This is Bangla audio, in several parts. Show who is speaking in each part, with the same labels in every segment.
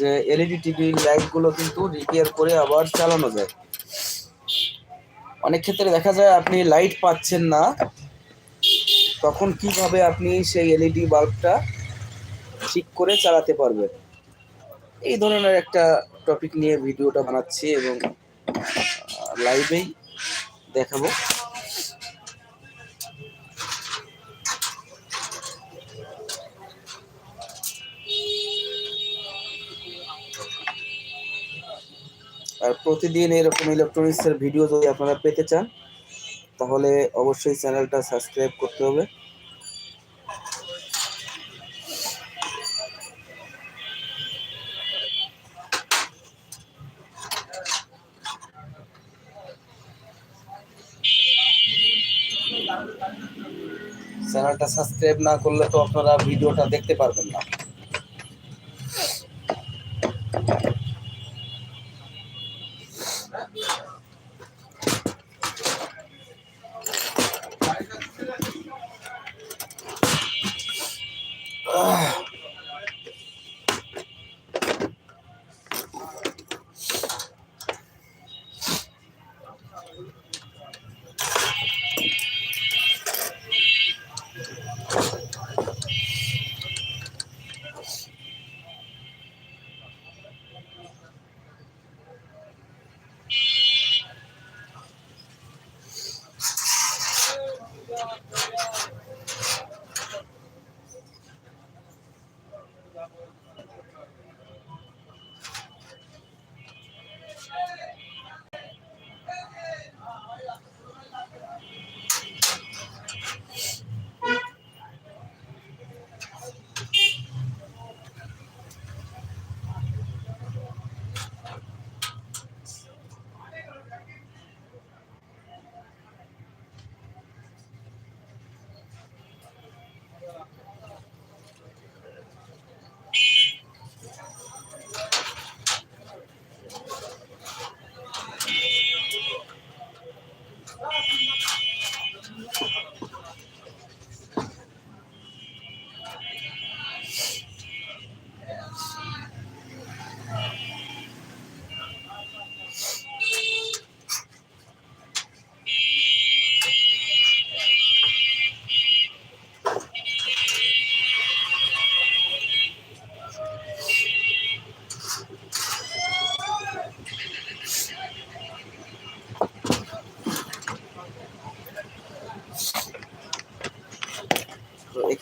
Speaker 1: যে এলইডি টিভি লাইটগুলো কিন্তু রিপেয়ার করে আবার চালানো যায়। অনেক ক্ষেত্রে দেখা যায় আপনি লাইট পাচ্ছেন না, তখন কীভাবে আপনি সেই এলইডি বাল্বটা ঠিক করে চালাতে পারবেন? এই ধরনের একটা টপিক নিয়ে ভিডিওটা বানাচ্ছি এবং লাইভেই দেখাবো। আর প্রতিদিন এরকম ইলেকট্রনিক্সের ভিডিও যদি আপনারা পেতে চান, তাহলে অবশ্যই চ্যানেলটা সাবস্ক্রাইব করতে হবে। চ্যানেলটা সাবস্ক্রাইব না করলে তো আপনারা ভিডিওটা দেখতে পারবেন না।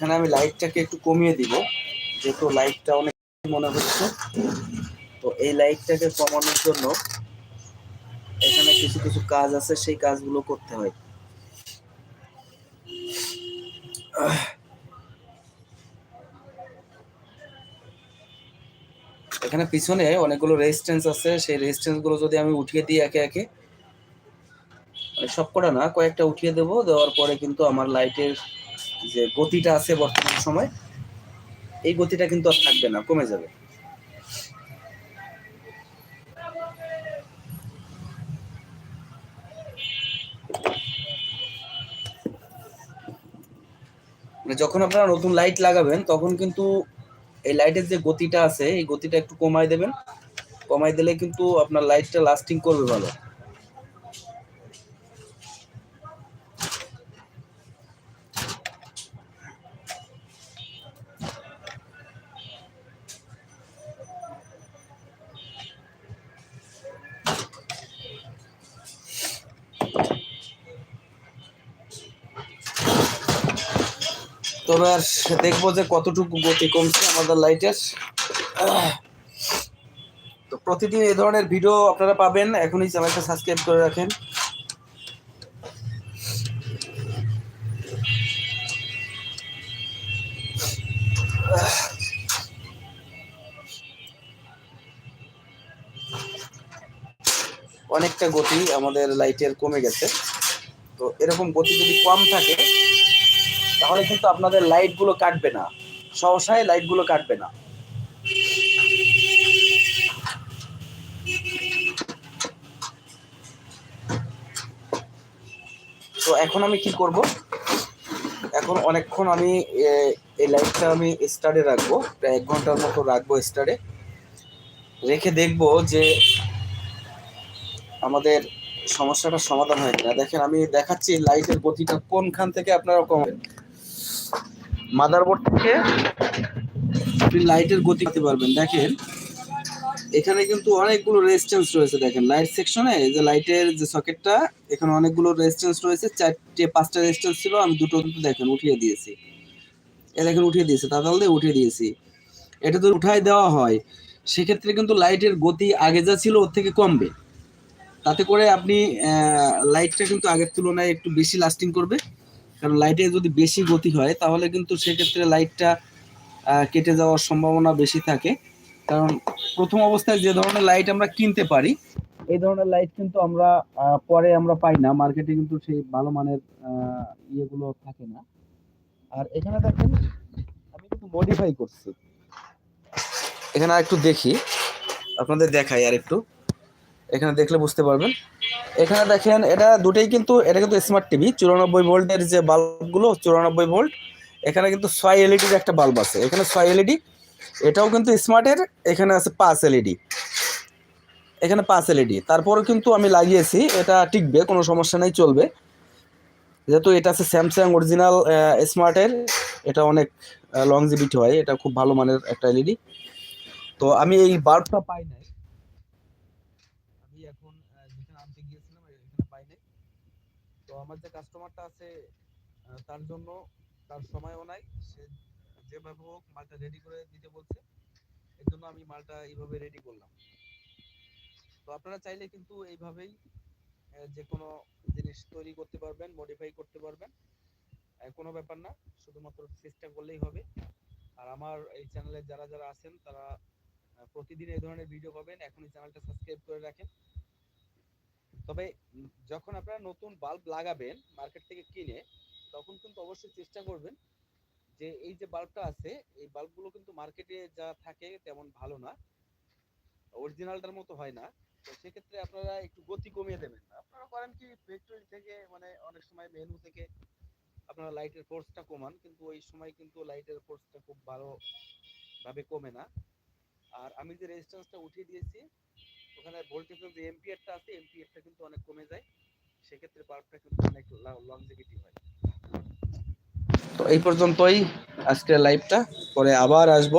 Speaker 1: এখানে আমি লাইটটাকে একটু কমিয়ে দিব, যেহেতু লাইটটা অনেক মনে হচ্ছে। তো এই লাইটটাকে কমানোর জন্য এখানে কিছু কিছু কাজ আছে, সেই কাজগুলো করতে হয়। এখানে পিছনে অনেকগুলো রেজিস্ট্যান্স আছে, সেই রেজিস্ট্যান্সগুলো যদি আমি উঠিয়ে দিই একে একে মানে সবকটা না, কয়েকটা উঠিয়ে দেবো, দেওয়ার পরে কিন্তু আমার লাইটের যে গতিটা আছে বর্তমান সময়, এই গতিটা কিন্তু আর থাকবে না, কমে যাবে। মানে যখন আপনারা নতুন লাইট লাগাবেন, তখন কিন্তু এই লাইটের যে গতিটা আছে, এই গতিটা একটু কমায় দেবেন। কমায় দিলে কিন্তু আপনার লাইটটা লাস্টিং করবে ভালো। তবে আর দেখব যে কতটুকু গতি কমছে আমাদের লাইটের তো প্রতিদিন এই ধরনের ভিডিও আপনারা পাবেন। এখনই চ্যানেলটা সাবস্ক্রাইব করে রাখেন। অনেকটা গতি আমাদের লাইটের কমে গেছে। তো এরকম গতি যদি কম থাকে তাহলে কিন্তু আপনাদের লাইটগুলো কাটবে না। সহসায় লাইটগুলো কাটবে না। তো এখন আমি কি করব? এখন অনেকক্ষণ আমি এই লাইটটা আমি স্টারে রাখব। প্রায় এক ঘণ্টার মতো রাখব স্টারে রেখে দেখব যে আমাদের সমস্যাটার সমাধান হয় কিনা দেখেন, আমি দেখাচ্ছি লাইটের গতিটা কোনখান থেকে আপনারা কমেন মাদারবোর্ড থেকে আপনি লাইটের গতি পেতে পারবেন। দেখেন, এখানে কিন্তু অনেকগুলো রেজিস্ট্যান্স রয়েছে, দেখেন। লাইট সেকশনে যে লাইটের যে সকেটটা এখানে অনেকগুলো রেজিস্ট্যান্স রয়েছে, চারটে, পাঁচটা রেজিস্ট্যান্স ছিল, আমি দুটো কিন্তু, দেখেন, উঠিয়ে দিয়েছি। এ দেখেন, উঠিয়ে দিয়েছি, তাতাল দিয়ে উঠিয়ে দিয়েছি। এটা তো উঠাই দেওয়া হয়, সেক্ষেত্রে কিন্তু লাইটের গতি আগে যা ছিল, ওর থেকে কমবে। তাতে করে আপনি লাইটটা কিন্তু আগের তুলনায় একটু বেশি লাস্টিং করবে। কারণ লাইটে যদি বেশি গতি হয়, তাহলে কিন্তু সেক্ষেত্রে লাইটটা কেটে যাওয়ার সম্ভাবনা বেশি থাকে। কারণ প্রথম অবস্থায় যে ধরনের লাইট আমরা কিনতে পারি, এই ধরনের লাইট কিন্তু আমরা পরে আমরা পাই না। মার্কেটে কিন্তু সেই ভালো মানের ইয়েগুলো থাকে না। আর এখানে দেখেন, আমি কিন্তু মডিফাই করছি। এখানে আর একটু দেখি। আপনাদের দেখাই আর একটু এখানে দেখলে বুঝতে পারবেন। এখানে দেখেন, এটা দুটোই কিন্তু, এটা কিন্তু স্মার্ট টিভি চুরানব্বই ভোল্টের যে বাল্বগুলো চুরানব্বই ভোল্ট, এখানে কিন্তু ছয় এলইডির একটা বাল্ব আছে। এখানে ছয় এলইডি এটাও কিন্তু স্মার্টের এখানে আছে পাঁচ এলইডি এখানে পাঁচ এলইডি তারপরও কিন্তু আমি লাগিয়েছি, এটা টিকবে, কোনো সমস্যা নেই, চলবে। যেহেতু এটা আছে স্যামসাং অরিজিনাল স্মার্টের এটা অনেক লংজিভিটি হয়, এটা খুব ভালো মানের একটা এলইডি তো আমি এই বাল্বটা পাই নাই আমি এখন আহ, যেখানে আনতে গিয়েছিলাম এখানে পাই নাই তো আমার যে কাস্টমারটা আছে তার জন্য তার সময়ও নাই। সে যেভাবে হোক মালটা রেডি করে দিতে বলছে। এর জন্য আমি মালটা এইভাবে রেডি করলাম। তো আপনারা চাইলে কিন্তু এইভাবেই যে কোনো জিনিস তৈরি করতে পারবেন মডিফাই করতে পারবেন। কোনো ব্যাপার না, শুধুমাত্র চেষ্টা করলেই হবে। আর আমার এই চ্যানেলে যারা যারা আছেন, তারা প্রতিদিন এই ধরনের ভিডিও পাবেন। এখনই চ্যানেলটা সাবস্ক্রাইব করে রাখেন। তবে যখন আপনারা নতুন বাল্ব লাগাবেন মার্কেট থেকে কিনে, তখন কিন্তু অবশ্যই চেষ্টা করবেন যে এই যে বাল্বটা আছে, এই বাল্বগুলো কিন্তু মার্কেটে যা থাকে তেমন ভালো না। অরিজিনালটার মতো হয় না। তো সেক্ষেত্রে আপনারা একটু গতি কমিয়ে দেবেন। আপনারা করেন কি ফ্যাক্টরি থেকে মানে অনেক সময় মেনু থেকে আপনারা লাইটের ফোর্সটা কমান, কিন্তু ওই সময় কিন্তু লাইটের ফোর্সটা খুব ভালো ভাবে কমে না। আর আমি যে রেজিস্ট্যান্সটা উঠিয়ে দিয়েছি ওখানে ভোল্টেজের যে এম্পিয়ারটা আছে এম্পিয়ারটা কিন্তু অনেক কমে যায়। সেক্ষেত্রে বাল্বটা কিন্তু অনেক লংজিভিটি হয়। তো এই পর্যন্তই আজকের লাইভটা পরে আবার আসব।